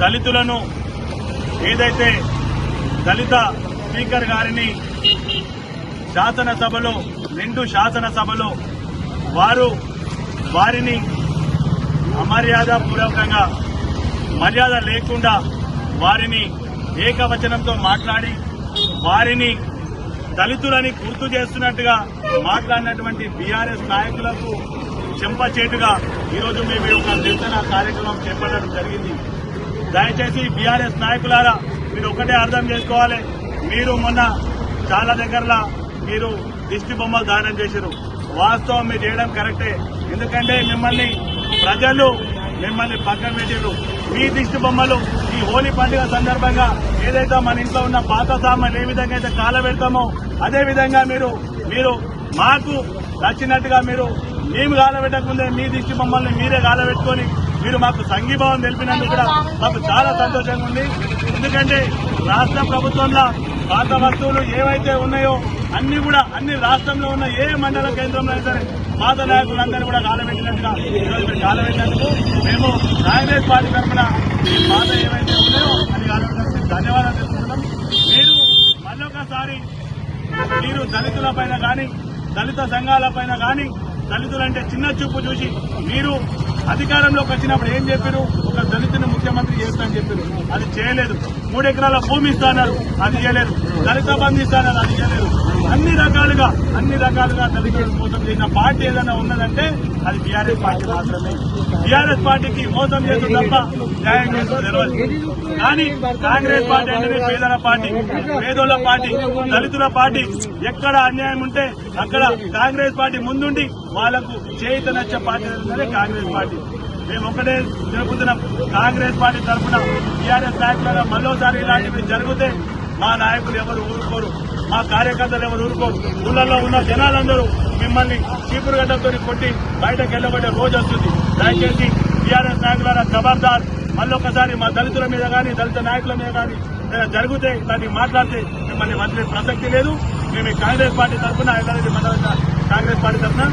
దళితులను ఏదైతే దళిత స్పీకర్ గారిని శాసనసభలో నిండు శాసనసభలో వారు వారిని అమర్యాద పూర్వకంగా మర్యాద లేకుండా వారిని ఏకవచనంతో మాట్లాడి వారిని దళితులని గుర్తు చేస్తున్నట్టుగా మాట్లాడినటువంటి బీఆర్ఎస్ నాయకులకు చెంపచేటుగా ఈరోజు మేము ఒక యొక్క నిరసన కార్యక్రమం చేపట్టడం జరిగింది. దయచేసి బీఆర్ఎస్ నాయకులారా మీరు ఒకటే అర్థం చేసుకోవాలి. మీరు మొన్న చాలా దగ్గరలా మీరు దిష్టి బొమ్మలు దానం చేశారు వాస్తవం మీరు చేయడం కరెక్టే. ఎందుకంటే మిమ్మల్ని ప్రజలు మిమ్మల్ని పక్కన పెట్టారు మీ దిష్టి బొమ్మలు ఈ హోలీ పండుగ సందర్భంగా ఏదైతే మన ఇంట్లో ఉన్న పాత సామాన్లు ఏ విధంగా అయితే కాలబెడతామో అదే విధంగా మీరు మీరు మాకు నచ్చినట్టుగా మీరు మేము కాలబెట్టకముందే మీ దిష్టి బొమ్మల్ని మీరే కాలబెట్టుకొని మీరు మాకు సంఘీభావం తెలిపినందుకు కూడా మాకు చాలా సంతోషంగా ఉంది. ఎందుకంటే రాష్ట్ర ప్రభుత్వంలో పాత వస్తువులు ఏవైతే ఉన్నాయో అన్ని కూడా అన్ని రాష్ట్రంలో ఉన్న ఏ మండల కేంద్రంలో అయినా సరే పాత నాయకులందరూ కూడా కాలబెట్టినట్టుగా ఈరోజు మీరు కాలబెట్టినందుకు మేము కాంగ్రెస్ పార్టీ తరఫున పాత ఏవైతే ఉన్నాయో అని కాలబెట్టినందుకు ధన్యవాదాలు తెలుసుకుంటున్నాం మీరు మళ్ళొకసారి మీరు దళితుల పైన కానీ దళిత సంఘాల పైన కానీ దళితులంటే చిన్న చూపు చూసి మీరు అధికారంలోకి వచ్చినప్పుడు ఏం చెప్పారు? ఒక దళితుని ముఖ్యమంత్రి చేస్తానని చెప్పారు. అది చేయలేదు. మూడెకరాల భూమి ఇస్తాన్నారు అది చేయలేదు దళిత బంధు ఇస్తాన్నారు అది చేయలేదు అన్ని రకాలుగా అన్ని రకాలుగా దళితులను మోసం చేసిన పార్టీ ఏదైనా ఉన్నదంటే అది బీఆర్ఎస్ పార్టీ మాత్రమే. బీఆర్ఎస్ పార్టీకి మోసం చేసిన తప్ప న్యాయం చేస్తుంది తెలియదు కానీ కాంగ్రెస్ పార్టీ అంటేనే పేదల పార్టీ పేదోళ్ళ పార్టీ దళితుల పార్టీ. ఎక్కడ అన్యాయం ఉంటే అక్కడ కాంగ్రెస్ పార్టీ ముందుండి వాళ్ళకు చేతనచ్చే పార్టీ కాంగ్రెస్ పార్టీ. మేము ఒకటే జరుపుతున్నాం కాంగ్రెస్ పార్టీ తరఫున టీఆర్ఎస్ నాయకులుగా మరోసారి ఇలాంటివి జరిగితే మా నాయకులు ఎవరు ఊరుకోరు మా కార్యకర్తలు ఎవరు ఊరుకోరు. ఊళ్ళల్లో ఉన్న జనాలందరూ మిమ్మల్ని చీపురుగడ్డతో కొట్టి బయటకు వెళ్ళబడే రోజు వస్తుంది. దయచేసి టీఆర్ఎస్ నాయకుల జబర్దార్ మళ్ళొకసారి మా దళితుల మీద కానీ దళిత నాయకుల మీద కానీ జరిగితే దాన్ని మాట్లాడితే మిమ్మల్ని వదిలే ప్రసక్తి లేదు. మేము కాంగ్రెస్ పార్టీ తరఫున హైదరాబాద్ మండల కాంగ్రెస్ పార్టీ తరఫున